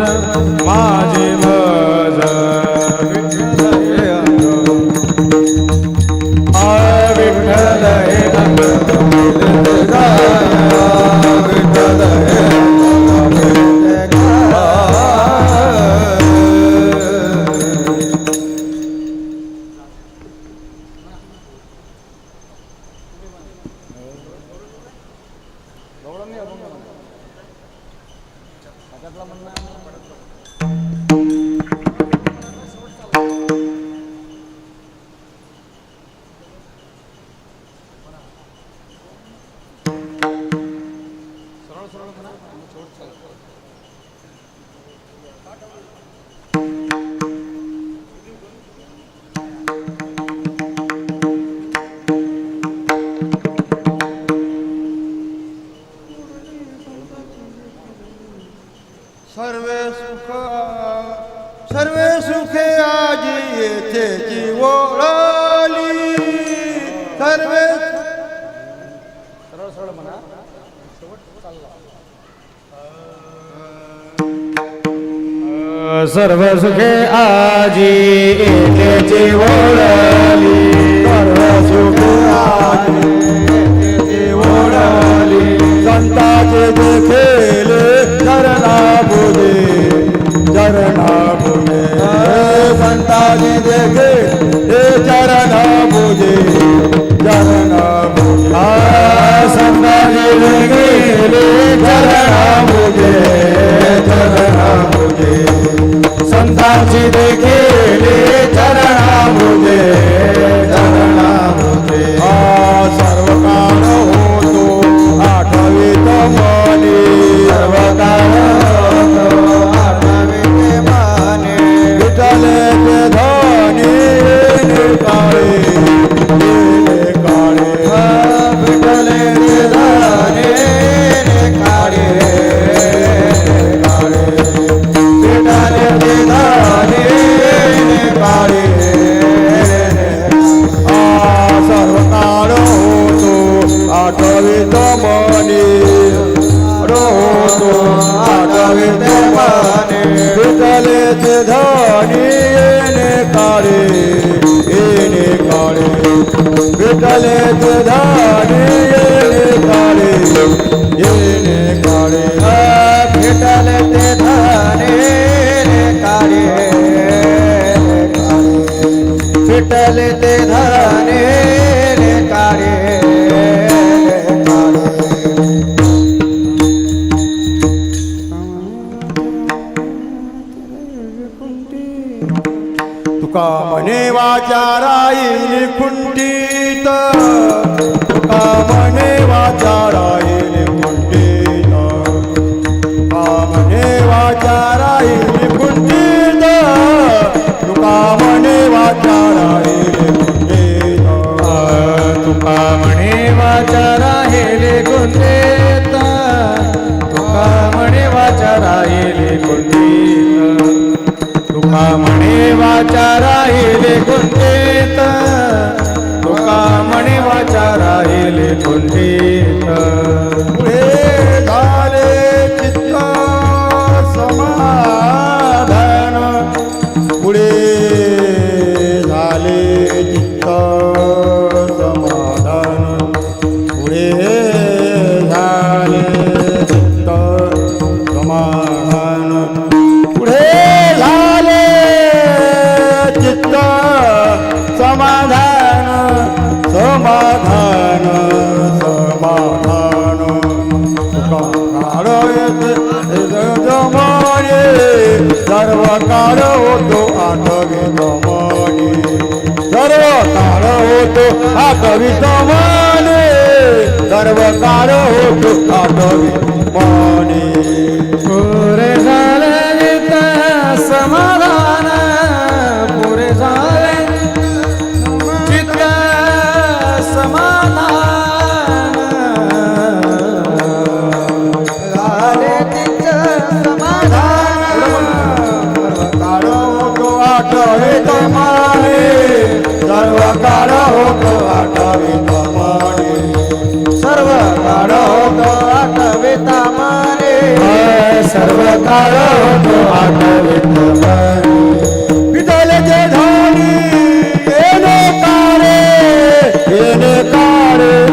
माझ सरळ सरळ म्हणा. शेवट चालला सर्व सुखे आजी येतेची ओळली सर्व सुखे आजी येतेची ओळली संताचे देखेले चरणा बुधे चरणा बुधे. संताचे देखे हे चरण बुधे. चरण बुधे संताजी गेले चरण बुधे चरण धनी येणे काळे येणे काळे विठ्ठले ते धनी येणे काळे येणे काळे ते येणे काळे ते राहील कुंठीत. तुका म्हणे वाचा राहील कुंठीत. तुका म्हणे वाचा राहील कुंठीत. तुका म्हणे वाचा राहील कुंठीत. तुका म्हणे वाचा राहिले गुंतेत तुका म्हणे वाचा राहिले गुंतेत तुका म्हणे वाचा राहिले गुंतेत राहिले गुंतेत समाधान समाधान सुखा काळ येते जमाने सर्व काळ होतो आठवी जमाने सर्व काळ होतो आठवी जमाने सर्व काळ सर्व काळ होतो आठवित पितळचे धाणी येणे कारे येणे कारे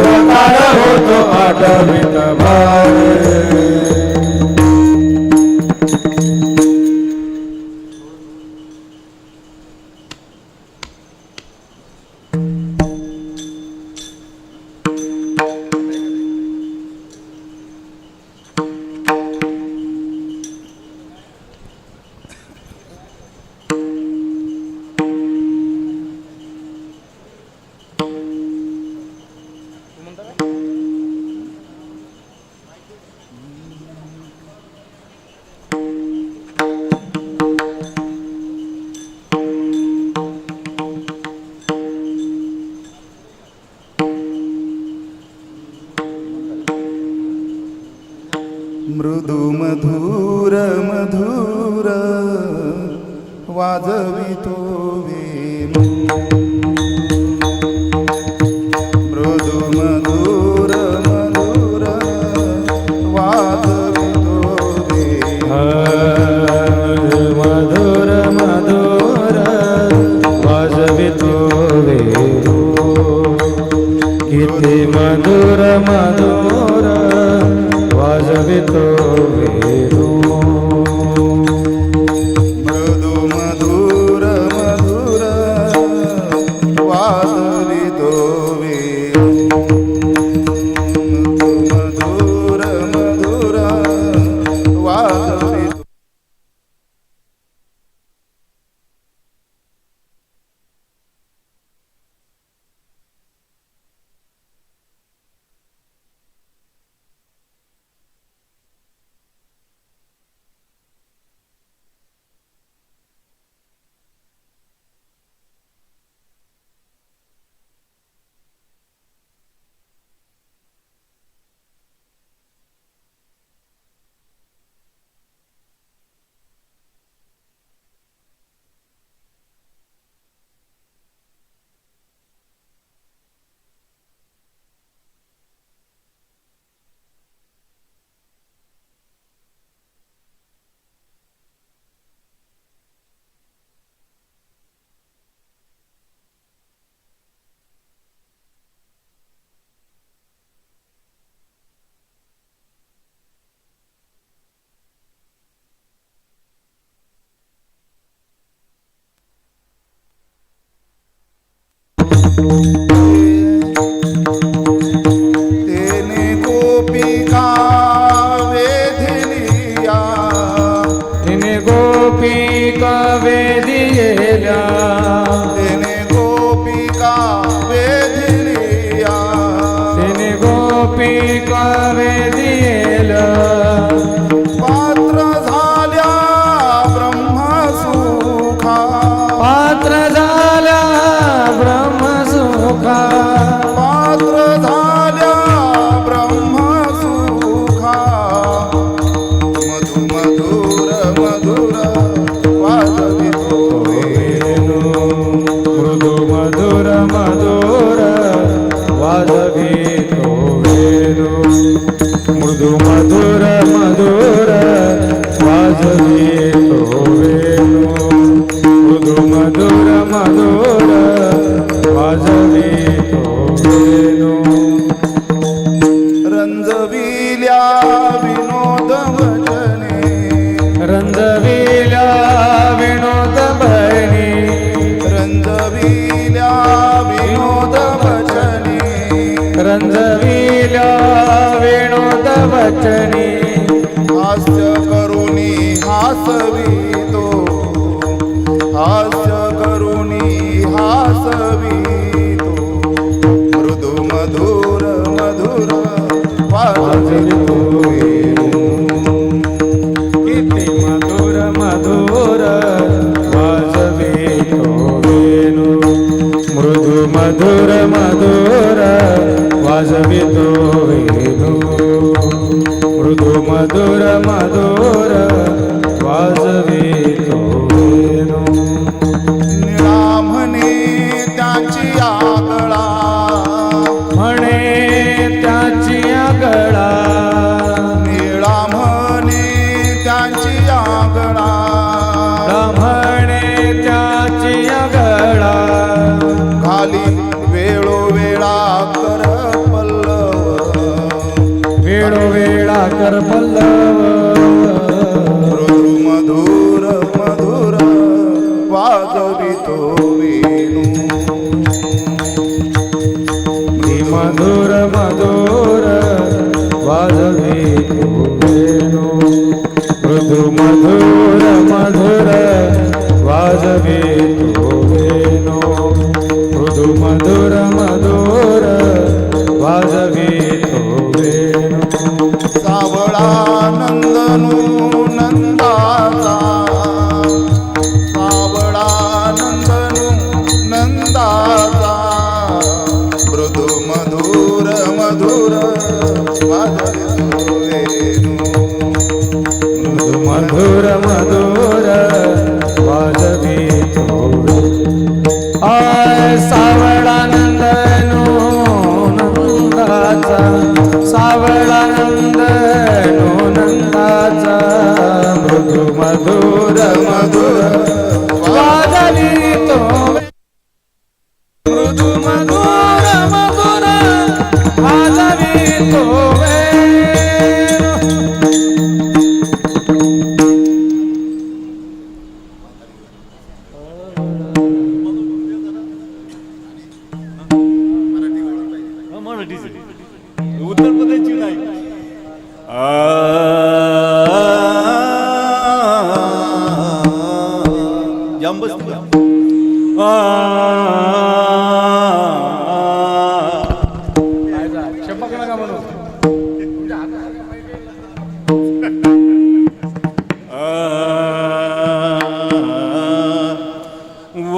રમતા રહો તો આડમિત મારે. वचनी हास्य करुणी हासवितो हास्य करुणी हासवितो मृदु मधुर मधुर वाजवितो किती मधुर मधुर वाजवितो वेणू मृदू मधुर मधुर मधुर मधुर वाजव वाजवितो वेणू ती मधुर मधुर वाजवितो वेणू मृदू मधुर मधुर मधुर वाजवितो मधुर मधुर वाजवितो आय सावळानंद नंदाचा सावळानंद नंदाचा मृदू मधुर मधुर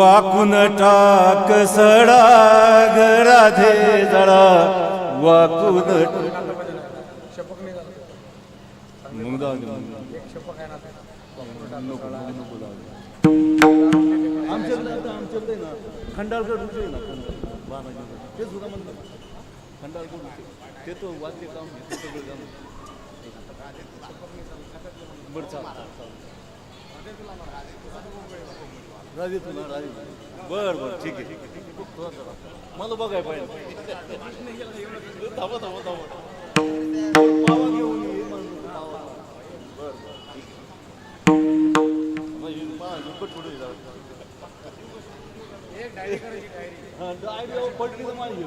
वाकून टाक सडा घराधे जळा वाकून खंडाळकर ते सुद्धा म्हणतात खंडाळकर ते तो वाद्य काम सगळं काम बरं चाल राजी तू ना राजी बर बर ठीक आहे ठीक आहे. मला बघाय पाहिजे थांबा थांबा थांबा घेऊन हे पुढे जाऊ. हा, डायरी पडली तर माझी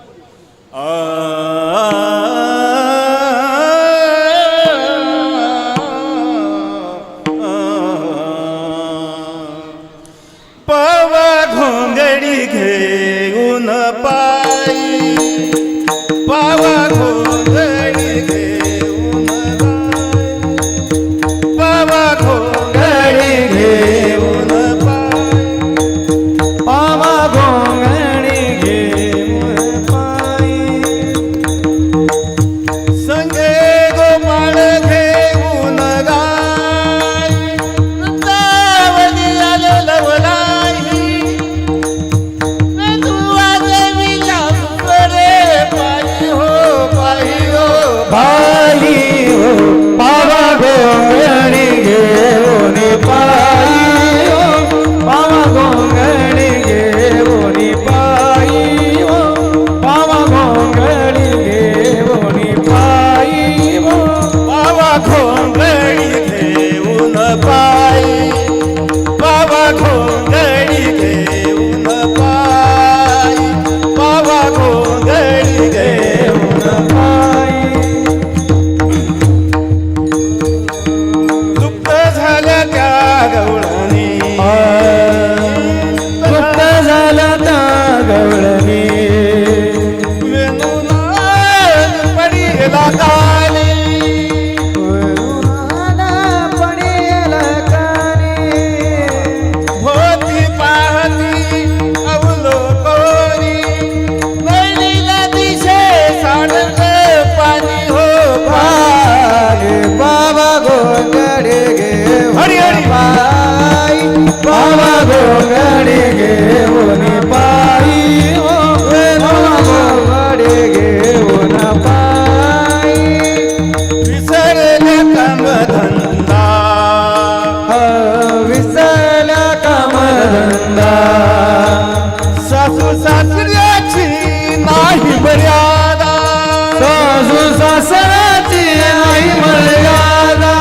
सासराची आई मर्यादा.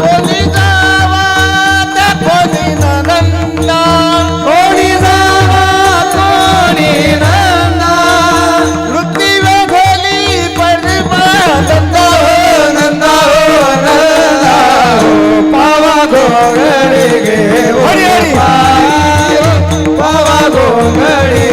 कोणी जावा कोणी नंदा. कोणी जावा कोणी नंदा. वृत्ती वेगळी परिमानंदा नंदा हो नंदा हो पावा हो. पावा घोंगडी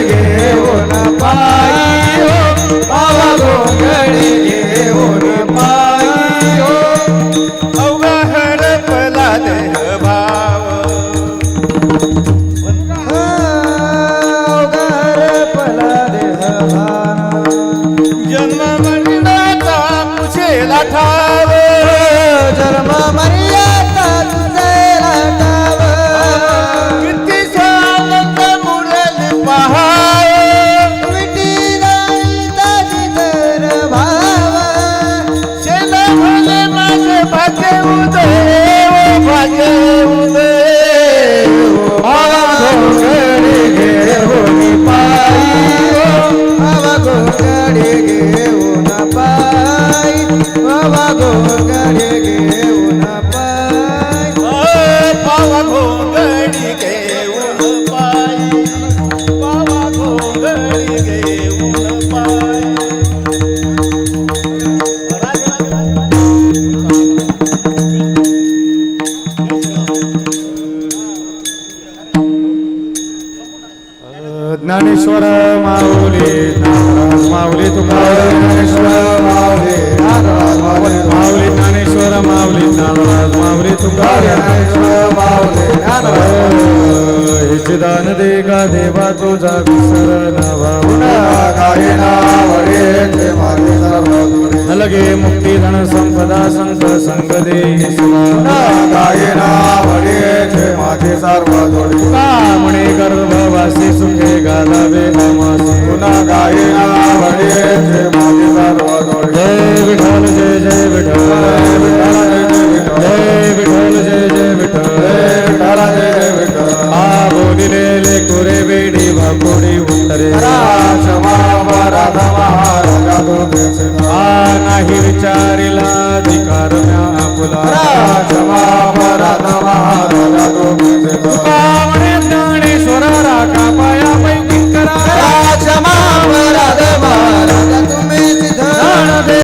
ज्ञानेश्वर माऊली नागराज माऊली तुकाराम ज्ञानेश्वर माऊली. माऊली ज्ञानेश्वर माऊली ज्ञानराज माऊली तुकाराम. माऊली नागराज हिचे दान दे का देवा तुझा विसर नवा गायना वडे मागे सर्व लगे मुक्ती धन संपदा संत संग दे माझे वडे मागे सर्व जोडी का म्हणे